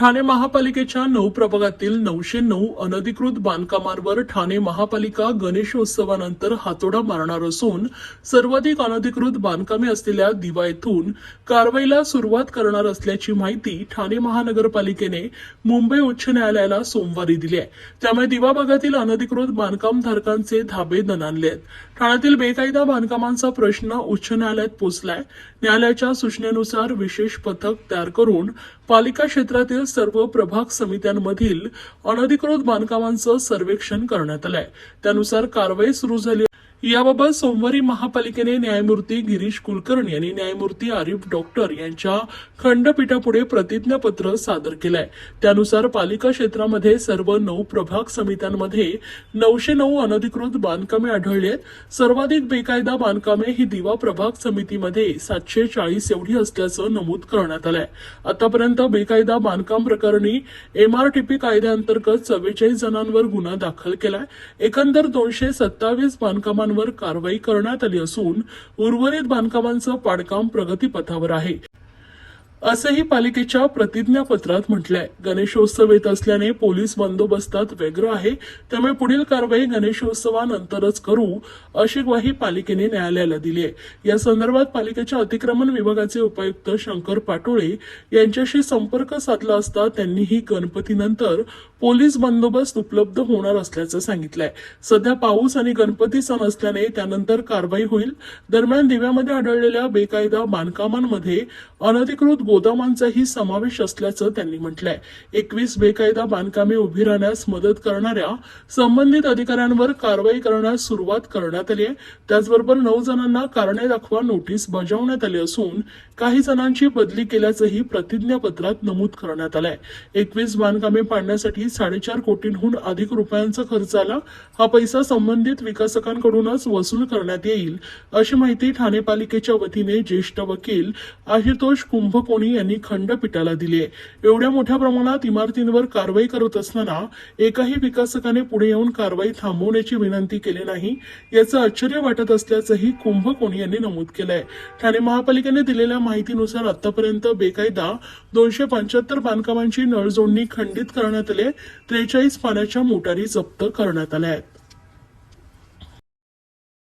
ठाणे महापालिकेच्या नऊ प्रभागातील नऊशे नऊ अनधिकृत बांधकामांवर ठाणे महापालिका गणेशोत्सवानंतर हातोडा मारणार असून सर्वाधिक अनधिकृत बांधकामे असलेल्या दिवा येथून कारवाईला सुरुवात करणार असल्याची माहिती ठाणे महानगरपालिकेने मुंबई उच्च न्यायालयाला सोमवारी दिली आहे. त्यामुळे दिवा भागातील अनधिकृत बांधकाम धारकांचे धाबे दणानले आहेत ठाण्यातील बेकायदा बांधकामांचा प्रश्न उच्च न्यायालयात पोहोचलाय न्यायालयाच्या सूचनेनुसार विशेष पथक तयार करून पालिका क्षेत्रातील सर्व प्रभाग समित्यांमधील अनधिकृत बांधकामांचं सर्वेक्षण करण्यात आलंय. त्यानुसार कारवाई सुरू झाली याबाबत सोमवारी महापालिकेने न्यायमूर्ती गिरीश कुलकर्णी आणि न्यायमूर्ती आरिफ डॉक्टर यांच्या खंडपीठापुढे प्रतिज्ञापत्र सादर केलंय. त्यानुसार पालिका क्षेत्रामध्ये सर्व नऊ प्रभाग समित्यांमध्ये नऊशे नऊ अनधिकृत बांधकामे आढळली आहेत. सर्वाधिक बेकायदा बांधकामे ही दिवा प्रभाग समितीमध्ये सातशे चाळीस एवढी असल्याचं नमूद करण्यात आलंय. आतापर्यंत बेकायदा बांधकाम प्रकरणी एमआरटीपी कायद्याअंतर्गत चव्वेचाळीस जणांवर गुन्हा दाखल केलाय. एकंदर दोनशे सत्तावीस बांधकामांवर कारवाई करण्यात आली असून उर्वरित बांधकामांचं पाडकाम प्रगतीपथावर आहे. असंही पालिकेच्या प्रतिज्ञापत्रात म्हटलंय. गणेशोत्सव येत असल्याने पोलीस बंदोबस्तात व्यग्र आहे त्यामुळे पुढील कारवाई गणेशोत्सवानंतरच करू अशी ग्वाही पालिकेने न्यायालयाला दिली आहे या संदर्भात पालिकेच्या अतिक्रमण विभागाचे उपायुक्त शंकर पाटोळे यांच्याशी संपर्क साधला असता त्यांनीही गणपतीनंतर पोलीस बंदोबस्त उपलब्ध होणार असल्याचं सांगितलंय. सध्या पाऊस आणि गणपती सण असल्याने त्यानंतर कारवाई होईल. दरम्यान दिव्यामध्ये आढळलेल्या बेकायदा बांधकामांमध्ये अनधिकृत गोदामांचाही समावेश असल्याचं त्यांनी म्हटलंय. एकवीस बेकायदा बांधकामे उभी राहण्यास मदत करणाऱ्या संबंधित अधिकाऱ्यांवर कारवाई करण्यास सुरुवात करण्यात आली आहे. त्याचबरोबर नऊ जणांना कारणे दाखवा नोटीस बजावण्यात आली असून काही जणांची बदली केल्याचंही प्रतिज्ञापत्रात नमूद करण्यात आलंय. एकवीस बांधकामे पाडण्यासाठी साडेचार कोटींहून अधिक रुपयांचा खर्च आला हा पैसा संबंधित विकासकांकडूनच वसूल करण्यात येईल अशी माहिती ठाणे पालिकेच्या वतीने ज्येष्ठ वकील आशुतोष कुंभकोणी यांनी खंडपीठाला दिली आहे. एवढ्या मोठ्या प्रमाणात इमारतींवर कारवाई करत असताना एकाही विकासकाने पुढे येऊन कारवाई थांबवण्याची विनंती केली नाही याचं आश्चर्य वाटत असल्याचंही कुंभकोणी यांनी नमूद केलंय. ठाणे महापालिकेने दिलेल्या माहितीनुसार आतापर्यंत बेकायदा दोनशे पंच्याहत्तर बांधकामांची नळजोडणी खंडित करण्यात आली त्रेचाळीस पाण्याच्या मोटारी जप्त करण्यात आल्या आहेत.